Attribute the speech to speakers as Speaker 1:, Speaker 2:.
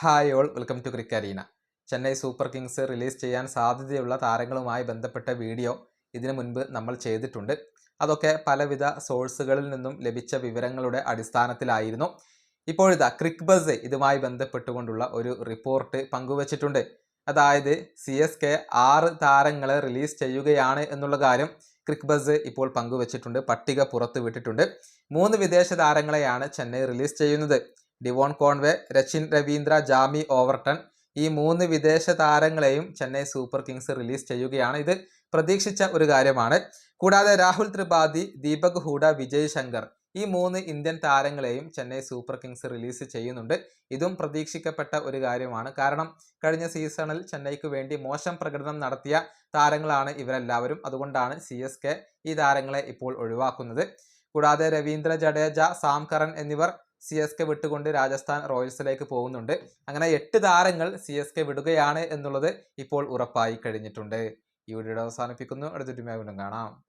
Speaker 1: Hi all welcome to ക്രിക്കരീന Chennai Super Kings release ചെയ്യാൻ സാധ്യതയുള്ള താരങ്ങളുമായി ബന്ധപ്പെട്ട വീഡിയോ ഇതിനു മുൻപ് നമ്മൾ ചെയ്തിട്ടുണ്ട്. അതൊക്കെ പലവിധ സോഴ്സുകളിൽ നിന്നും ലഭിച്ച വിവരങ്ങളുടെ അടിസ്ഥാനത്തിലായിരുന്നു. ഇപ്പോഴിതാ ക്രിക്ക് ബസ് ഇതുമായി ബന്ധപ്പെട്ടുകൊണ്ടുള്ള ഒരു റിപ്പോർട്ട് പങ്കുവച്ചിട്ടുണ്ട്. അതായത് സി എസ് കെ ആറ് താരങ്ങളെ റിലീസ് ചെയ്യുകയാണ് എന്നുള്ള കാര്യം ക്രിക്ക് ബസ് ഇപ്പോൾ പങ്കുവച്ചിട്ടുണ്ട് പട്ടിക പുറത്തുവിട്ടിട്ടുണ്ട്. മൂന്ന് വിദേശ താരങ്ങളെയാണ് ചെന്നൈ റിലീസ് ചെയ്യുന്നത്. Devon Conway Rachin Ravindra Jamie Overton ഈ മൂന്ന് വിദേശ താരങ്ങളെയും ചെന്നൈ സൂപ്പർ കിങ്സ് റിലീസ് ചെയ്യുകയാണ്. ഇത് പ്രതീക്ഷിച്ച ഒരു കാര്യമാണ്. കൂടാതെ രാഹുൽ ത്രിപാഠി ദീപക് ഹൂഡ വിജയ് ശങ്കർ ഈ മൂന്ന് ഇന്ത്യൻ താരങ്ങളെയും ചെന്നൈ സൂപ്പർ കിങ്സ് റിലീസ് ചെയ്യുന്നുണ്ട്. ഇതും പ്രതീക്ഷിക്കപ്പെട്ട ഒരു കാര്യമാണ്. കാരണം കഴിഞ്ഞ സീസണിൽ ചെന്നൈക്ക് വേണ്ടി മോശം പ്രകടനം നടത്തിയ താരങ്ങളാണ് ഇവരെല്ലാവരും. അതുകൊണ്ടാണ് സി ഈ താരങ്ങളെ ഇപ്പോൾ ഒഴിവാക്കുന്നത്. കൂടാതെ രവീന്ദ്ര ജഡേജ സാം കറൻ എന്നിവർ സി എസ് കെ വിട്ടുകൊണ്ട് രാജസ്ഥാൻ റോയൽസിലേക്ക് പോകുന്നുണ്ട്. അങ്ങനെ എട്ട് താരങ്ങൾ സി എസ് കെ വിടുകയാണ് എന്നുള്ളത് ഇപ്പോൾ ഉറപ്പായി കഴിഞ്ഞിട്ടുണ്ട്. ഈ വീഡിയോ അവസാനിപ്പിക്കുന്നു. അടുത്തൊരു വീണ്ടും കാണാം.